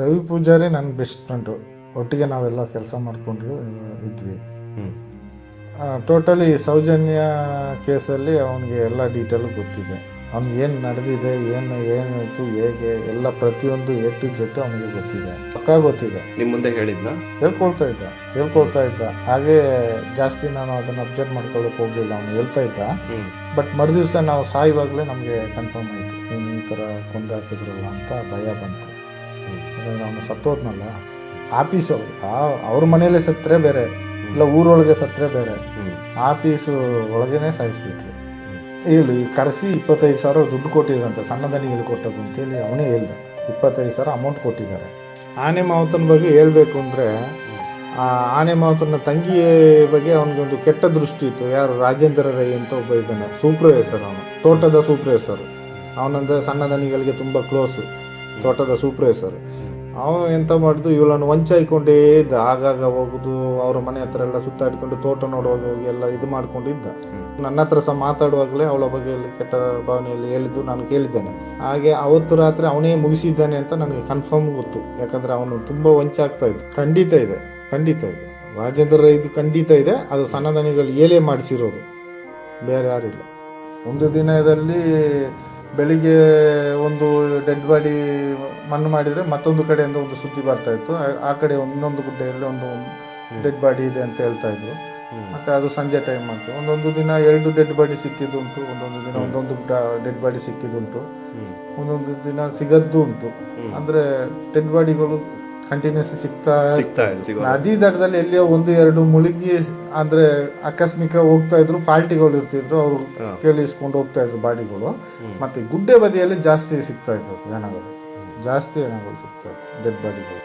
ರವಿ ಪೂಜಾರಿ ನನ್ನ best friend ಒಟ್ಟಿಗೆ ನಾವೆಲ್ಲ ಕೆಲಸ ಮಾಡಿಕೊಂಡು ಇದ್ವಿ. ಟೋಟಲಿ ಸೌಜನ್ಯ ಕೇಸಲ್ಲಿ ಅವನಿಗೆ ಎಲ್ಲ ಡೀಟೇಲು ಗೊತ್ತಿದೆ. ಅವ್ನಿಗೆ ಏನು ನಡೆದಿದೆ ಏನು ಏನಾಯಿತು ಹೇಗೆ ಎಲ್ಲ ಪ್ರತಿಯೊಂದು ಎ ಟು ಜೆಟ್ ಅವನಿಗೆ ಗೊತ್ತಿದೆ. ಪಕ್ಕಾ ಗೊತ್ತಿದೆ. ನಿಮ್ಮ ಮುಂದೆ ಹೇಳಿದ್ನ? ಹೇಳ್ಕೊಳ್ತಾ ಇದ್ದ ಹೇಳ್ಕೊಳ್ತಾ ಇದ್ದ. ಹಾಗೆ ಜಾಸ್ತಿ ನಾನು ಅದನ್ನು ಅಬ್ಸರ್ವ್ ಮಾಡ್ಕೊಳ್ಳೋಕೆ ಹೋಗಲಿಲ್ಲ ಅವನು ಹೇಳ್ತಾ ಇದ್ದ. ಬಟ್ ಮರುದಿವಸ ನಾವು ಸಾಯುವಾಗಲೇ ನಮಗೆ ಕನ್ಫರ್ಮ್ ಆಯಿತು. ಈ ಥರ ಕೊಂದಾಕಿದ್ರಲ್ಲ ಅಂತ ಭಯ ಬಂತು. ಯಾಕಂದ್ರೆ ಅವನು ಸತ್ತೋದ್ನಲ್ಲ. ಆ ಅವ್ರ ಮನೆಯಲ್ಲೇ ಸತ್ತರೆ ಬೇರೆ ಇಲ್ಲ ಊರೊಳಗೆ ಸತ್ತರೆ ಬೇರೆ. ಆಫೀಸು ಒಳಗೇನೆ ಸಾಯಿಸ್ಬಿಟ್ರು. ಹೇಳಿ ಕರೆಸಿ ಇಪ್ಪತ್ತೈದು ಸಾವಿರ ದುಡ್ಡು ಕೊಟ್ಟಿದ್ರಂತೆ ಸಣ್ಣ ದನಿಗೆ ಕೊಟ್ಟದ್ದು ಅಂತೇಳಿ ಅವನೇ ಹೇಳ್ದ. ಇಪ್ಪತ್ತೈದು ಸಾವಿರ ಅಮೌಂಟ್ ಕೊಟ್ಟಿದ್ದಾರೆ. ಆನೆ ಮಾವತನ ಬಗ್ಗೆ ಹೇಳಬೇಕು ಅಂದರೆ ಆ ಆನೆ ಮಾವತನ ತಂಗಿಯ ಬಗ್ಗೆ ಅವನಿಗೊಂದು ಕೆಟ್ಟ ದೃಷ್ಟಿ ಇತ್ತು. ಯಾರು? ರಾಜೇಂದ್ರ ರೈ ಅಂತ ಒಬ್ಬ ಇದ್ದಾನೆ. ಸೂಪ್ರವೇಸರ್ ಅವನು. ತೋಟದ ಸೂಪರ್ವೈಸರ್ ಅವನಂದ್ರೆ ಸಣ್ಣ ದನಿಗಳಿಗೆ ತುಂಬ ಕ್ಲೋಸು ತೋಟದ ಸೂಪ್ರವೈಸರ್ ಅವ ಎಂತ ಮಾಡಿದ್ದು ಇವಳನ್ನು ವಂಚಾಯ್ಕೊಂಡೇ ಇದ್ದ. ಆಗಾಗ ಹೋಗುದು, ಅವ್ರ ಮನೆ ಹತ್ರ ಎಲ್ಲ ಸುತ್ತಾಡ್ಕೊಂಡು ತೋಟ ನೋಡುವಾಗ ಹೋಗಿ ಎಲ್ಲ ಇದು ಮಾಡ್ಕೊಂಡಿದ್ದ. ನನ್ನ ಹತ್ರ ಸಹ ಮಾತಾಡುವಾಗಲೇ ಅವಳ ಬಗ್ಗೆ ಕೆಟ್ಟ ಭಾವನೆಯಲ್ಲಿ ಹೇಳಿದ್ದು ನಾನು ಕೇಳಿದ್ದೇನೆ. ಹಾಗೆ ಅವತ್ತು ರಾತ್ರಿ ಅವನೇ ಮುಗಿಸಿದ್ದಾನೆ ಅಂತ ನನಗೆ ಕನ್ಫರ್ಮ್ ಗೊತ್ತು. ಯಾಕಂದ್ರೆ ಅವನು ತುಂಬ ವಂಚಾಗ್ತಾ ಇದ್ದ. ಖಂಡಿತ ಇದೆ ಖಂಡಿತ ಇದೆ. ರಾಜೇಂದ್ರ ಇದು ಖಂಡಿತ ಇದೆ. ಅದು ಸಣ್ಣದನಿಗಳು ಏಲೇ ಮಾಡಿಸಿರೋದು. ಬೇರೆ ಯಾರಿಲ್ಲ. ಒಂದು ದಿನದಲ್ಲಿ ಬೆಳಿಗ್ಗೆ ಒಂದು ಡೆಡ್ ಬಾಡಿ ಮಣ್ಣು ಮಾಡಿದರೆ ಮತ್ತೊಂದು ಕಡೆಯಿಂದ ಒಂದು ಸುದ್ದಿ ಬರ್ತಾ ಇತ್ತು. ಆ- ಕಡೆ ಇನ್ನೊಂದು ಗುಡ್ಡೆಯಲ್ಲಿ ಒಂದು ಡೆಡ್ ಬಾಡಿ ಇದೆ ಅಂತ ಹೇಳ್ತಾ ಇದ್ರು. ಮತ್ತೆ ಅದು ಸಂಜೆ ಟೈಮ್ ಅಂತ ಒಂದೊಂದು ದಿನ ಎರಡು ಡೆಡ್ ಬಾಡಿ ಸಿಕ್ಕಿದ್ದುಂಟು. ಒಂದೊಂದು ದಿನ ಒಂದೊಂದು ಡೆಡ್ ಬಾಡಿ ಸಿಕ್ಕಿದ್ದುಂಟು. ಒಂದೊಂದು ದಿನ ಸಿಗದ್ದು ಉಂಟು ಅಂದ್ರೆ ಡೆಡ್ ಬಾಡಿಗಳು ಕಂಟಿನ್ಯೂಸ್ ಸಿಗ್ತಾ ಸಿಗ್ತಾ ಇದೆ ನದಿ ದಡದಲ್ಲಿ ಎಲ್ಲಿಯೋ ಒಂದು ಎರಡು ಮುಳುಗಿ ಅಂದ್ರೆ ಆಕಸ್ಮಿಕ ಹೋಗ್ತಾ ಇದ್ರು ಫಾಲ್ಟಿಗಳು ಇರ್ತಿದ್ರು ಅವರು. ಕೇಳಿಸ್ಕೊಂಡು ಹೋಗ್ತಾ ಇದ್ರು ಬಾಡಿಗಳು. ಮತ್ತೆ ಗುಡ್ಡೆ ಬದಿಯಲ್ಲಿ ಜಾಸ್ತಿ ಸಿಗ್ತಾ ಇದ್ದವು ಹೆಣಗಳು. ಜಾಸ್ತಿ ಹೆಣಗಳು ಸಿಗ್ತಾ ಇತ್ತು ಡೆಡ್ ಬಾಡಿಗಳು